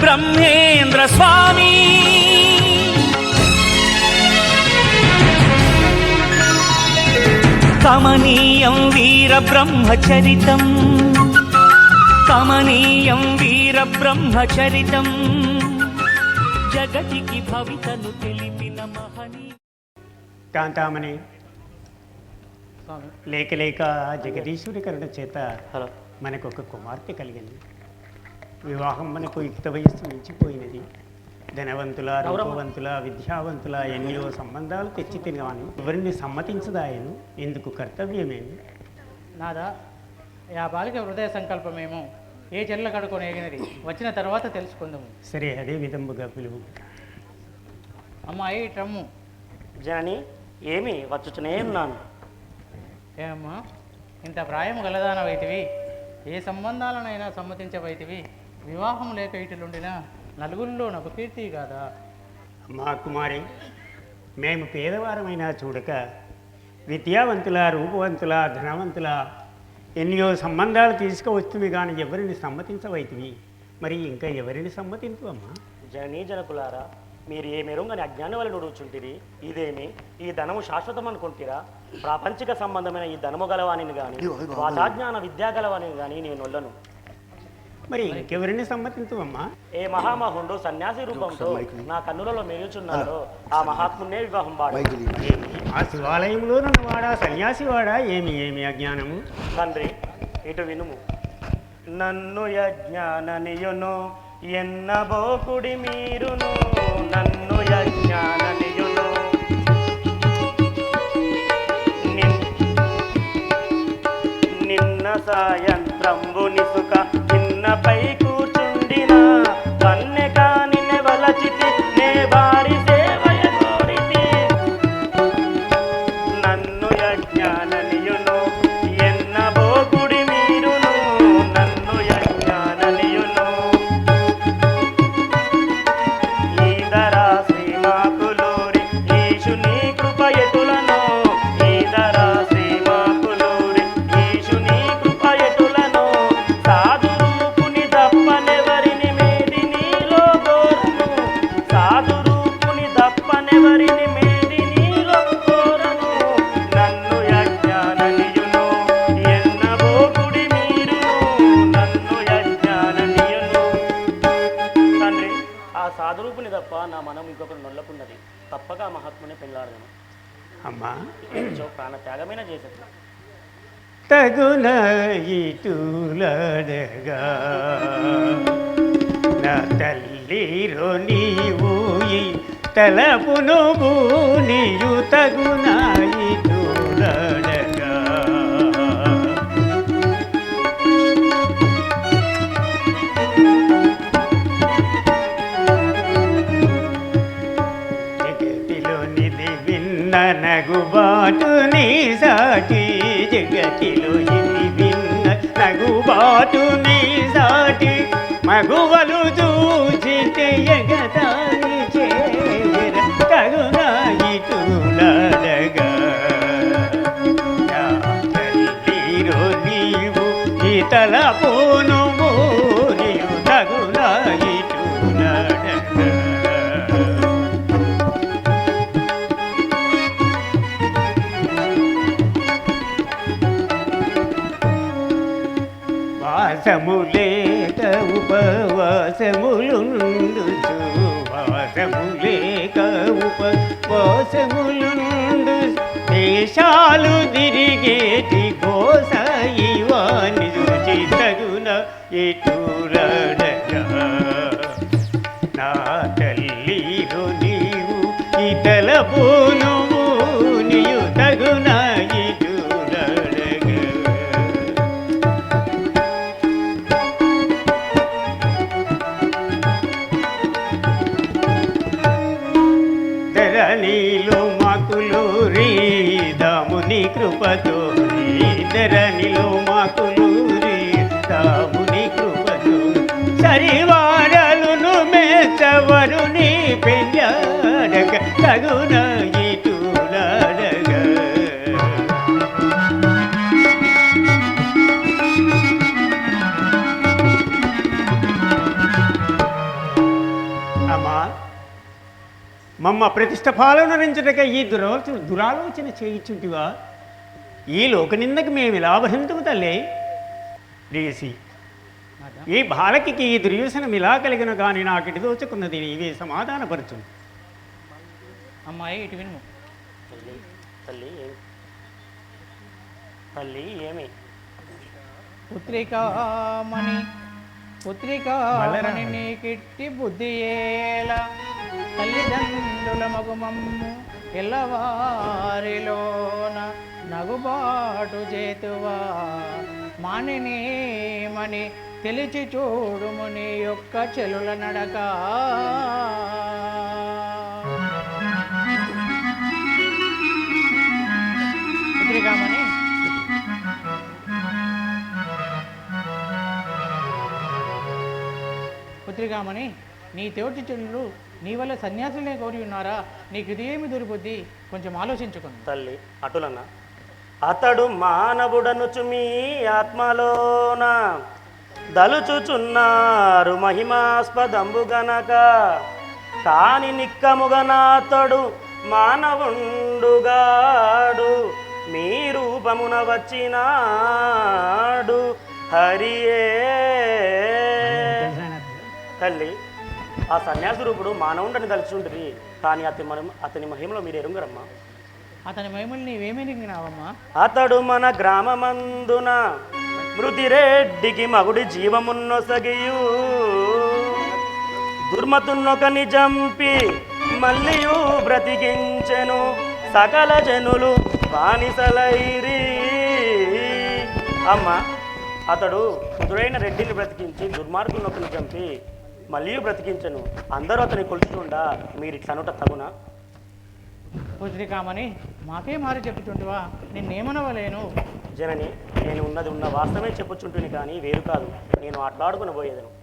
బ్రహ్మేంద్ర స్వామి కమనీయం వీర బ్రహ్మచరితం కమనీయం వీర బ్రహ్మచరితం జగతికి భవితను తెలిపిన మహనీ కాంతామణి లేక లేక జగదీశ్వరి కరుణ చేత హలో. మనకు ఒక కుమార్తె కలిగింది. వివాహం మనకు యుక్త వయస్సు మించిపోయినది. ధనవంతుల రూపవంతుల విద్యావంతుల ఎన్నో సంబంధాలు తెచ్చి తినగాని ఎవరిని సమ్మతించదాయను? ఇందుకు కర్తవ్యమేమి? నాదా ఆ బాలిక హృదయ సంకల్పమేమో? ఏ చెల్ల కడుకొని ఎగినది వచ్చిన తర్వాత తెలుసుకుందాము. సరే అదే విధముగా పిలువు. అమ్మాయి ట్రమ్ము. జనని ఏమి? వచ్చుచునే ఉన్నాను. ఏమమ్మా ఇంత ప్రాయం గలదానవైతివి. ఏ సంబంధాలనైనా సమ్మతించవైతివి వివాహం లేక ఇటులుండినా నలుగురిలో నాకు కీర్తి కాదా? అమ్మా కుమారి మేము పేదవారమైనా చూడక విద్యావంతుల రూపవంతుల ధనవంతుల ఎన్నో సంబంధాలు తీసుకువస్తుంది కానీ ఎవరిని సమ్మతించవైతివి? మరి ఇంకా ఎవరిని సమ్మతించు అమ్మా? జననీ జనకులారా మీరు ఏ మెరుంగని అజ్ఞానం వల్ల నుడుచుంటిరి ఇదేమి? ఈ ధనము శాశ్వతం అనుకుంటారా ప్రాపంచిక సంబంధమైన ఈ ధనము గలవాణిని కానీ వాచాజ్ఞాన విద్యా గలవాణిని కానీ నేను నొల్లను. మరి ఇంకెవరిని సమ్మతించు అమ్మా ఏ మహామహుండు సన్యాసి రూపంతో నా కన్నులలో మెరుగుచున్నాడో ఆ మహాత్మునే వివాహం వాడు. ఏమి? ఆ శివాలయంలో నన్ను వాడా? సన్యాసి వాడా? ఏమి ఏమి అజ్ఞానము? తండ్రి ఇటు వినుము. నన్ను యజ్ఞాననియును ఎన్నబోకుడి మీరును నన్ను యజ్ఞాననియును. నిన్- నిన్న నిసుక பை తప్ప నా మనం ఇంకొకరు నొల్లకున్నది తప్పక ఆ మహాత్ముని పెళ్ళాడను అమ్మా. ప్రాణ త్యాగమైన చేసేది తగున ఇటులడగా నా తల్లిరో నీవు తలపును నీయు తగున గతిలో ఇది విన్న నగుబాటు నీ సాటి మగువలు చూసి ఎగతాళి చేర తగున ఇటులడగా వాసములేక ఉపవాసములుండుచు వాసములేక ఉపవాసములుండు దేశాలు తిరిగేటి గోసాయివాని రుచి తగున ఎటురడగా నా తల్లిరు నీవు ఇతల పోను ధరణిలో రీ దాముని కృపతో ధరణిలో మమ్మ ప్రతిష్ట పాలనరించటక ఈ దురాలోచన దురాలోచన చేయించుంటివా? ఈ లోక నిందకి మేము ఇలా భరింతుకు తల్లి? ప్రియసి ఈ బాలకి ఈ దుర్యోసనం ఇలా కలిగిన కానీ నాకు ఇటు దోచుకున్నది నీవే సమాధానపరచు అమ్మాయి ఇటు విను తల్లి తల్లి ఏమి? పుత్రికామణి పుత్రికామణి నీకిట్టి బుద్ధి ఏల. తల్లిదండ్రుల మగుమమ్ము ఎల్లవారిలోన నగుబాటు చేతువా. మానినేమని తెలిచి చూడుము నీ యొక్క చెలుల నడక. పుత్రికామణి పుత్రికామణి నీ తోటి చెల్లు నీ వల్ల సన్యాసులనే కోరి ఉన్నారా? నీకు ఇదేమి దొరికొద్ది కొంచెం ఆలోచించుకుంది. తల్లి అటులన్న. అతడు మానవుడనుచు మీ ఆత్మలోన దలుచుచున్నారు మహిమాస్పదంబు గనక. కాని నిక్కముగనాతడు మానవుండుగాడు. మీ రూపమున వచ్చినాడు. హరియే. తల్లి ఆ సన్యాసి రూపుడు మానవుండని తలుచుంటుంది కానీ అతని మనం అతని మహిమలో మీరు ఎరుంగరమ్మా అతని మహిమలు నీవేమీ అతడు మన గ్రామమందున మృతిరెడ్డికి మగుడి జీవమున్నొసగియు. దుర్మతున్నొకని జంపి మల్లియు బ్రతికించెను. సకల జనులు బానిసలైరి. అమ్మ అతడు కుదురైన రెడ్డిని బ్రతికించి దుర్మార్గునొకని చంపి మళ్ళీ బ్రతికించెను. అందరూ అతని కొలుచుకుండా మీరు ఇట్లనుట తగునా? పుత్రికామణి మాకే మారి చెప్పుచుంటివా నిన్నేమనవలేను. జనని నేను ఉన్నది ఉన్న వాస్తవమే చెప్పుచుంటుని కానీ వేరు కాదు. నేను ఆటలాడుకుని పోయేదను.